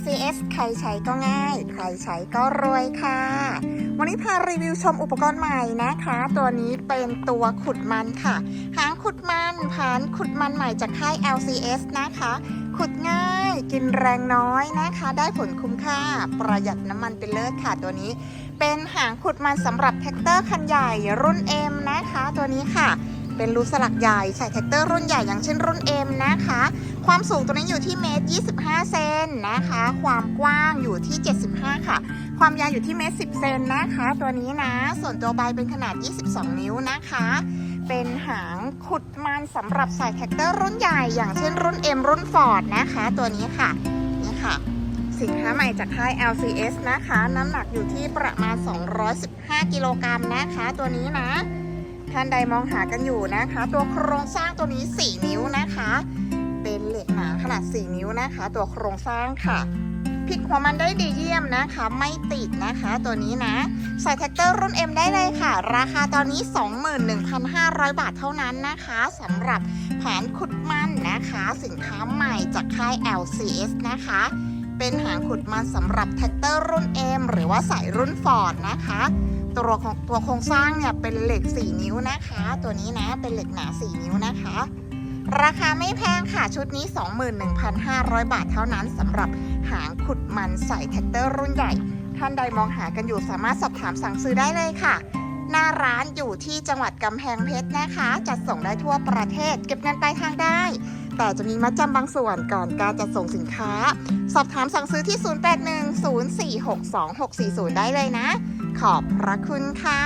LCS ใครใช้ก็ง่าย ใครใช้ก็รวยค่ะ วันนี้พารีวิวชมอุปกรณ์ใหม่นะคะ ตัวนี้เป็นตัวขุดมันค่ะ หางขุดมันผ่านขุดมันใหม่จากค่าย LCS นะคะ ขุดง่ายกินแรงน้อยนะคะ ได้ผลคุ้มค่าประหยัดน้ำมันเป็นเลิศค่ะตัวนี้ เป็นหางขุดมันสำหรับแท็กเตอร์คันใหญ่รุ่น M นะคะ ตัวนี้ค่ะ เป็นรูสลักใหญ่ใส่แท็กเตอร์รุ่นใหญ่อย่างเช่นรุ่น M นะคะ ความสูงตัวนี้อยู่ที่เมตร 25 เซนนะคะ ความกว้างอยู่ที่ 75 ค่ะ ความยาวอยู่ที่เมตร 10 เซนนะคะ ตัวนี้นะ ส่วนตัวใบเป็นขนาด 22 นิ้วนะคะ เป็นหางขุดมันสำหรับใส่แท็กเตอร์รุ่นใหญ่อย่างเช่นรุ่น M รุ่น Ford นะคะ ตัวนี้ค่ะ นี่ค่ะสินค้าใหม่จากค่าย LCS นะคะ น้ำหนักอยู่ที่ประมาณ 215 กิโลกรัมนะคะ ตัวนี้นะ ท่านใดมองหากันอยู่นะคะ ตัวโครงสร้างตัวนี้ 4 นิ้วนะคะ เป็นเหล็กหนาขนาด 4 นิ้วนะคะ ตัวโครงสร้างค่ะพลิกหัวมันได้ดีเยี่ยมนะคะ ไม่ติดนะคะตัวนี้นะ ใส่แท็กเตอร์รุ่น M ได้เลยค่ะ ราคาตอนนี้ 21,500 บาทเท่านั้นนะคะสำหรับแผนขุดมันนะคะ สินค้าใหม่จากค่าย LCS นะคะ เป็นหางขุดมันสำหรับแท็กเตอร์รุ่น M หรือว่าสายรุ่น Ford นะคะ ตัวของตัวโครงสร้างเนี่ยเป็นเหล็ก 4 นิ้วนะคะ ตัวนี้นะเป็นเหล็กหนา 4 นิ้วนะคะ ราคาไม่แพงค่ะชุดนี้ 21,500 บาทเท่านั้นสำหรับหางขุดมันใส่แท็กเตอร์รุ่นใหญ่ ท่านใดมองหากันอยู่สามารถสอบถามสั่งซื้อได้เลยค่ะหน้าร้านอยู่ที่จังหวัดกำแพงเพชรนะคะ จัดส่งได้ทั่วประเทศ เก็บเงินปลายทางได้ แต่จะมีมัดจำบางส่วนก่อนการจัดส่งสินค้า สอบถามสั่งซื้อที่ 0810462640 ได้เลยนะ ขอบพระคุณค่ะ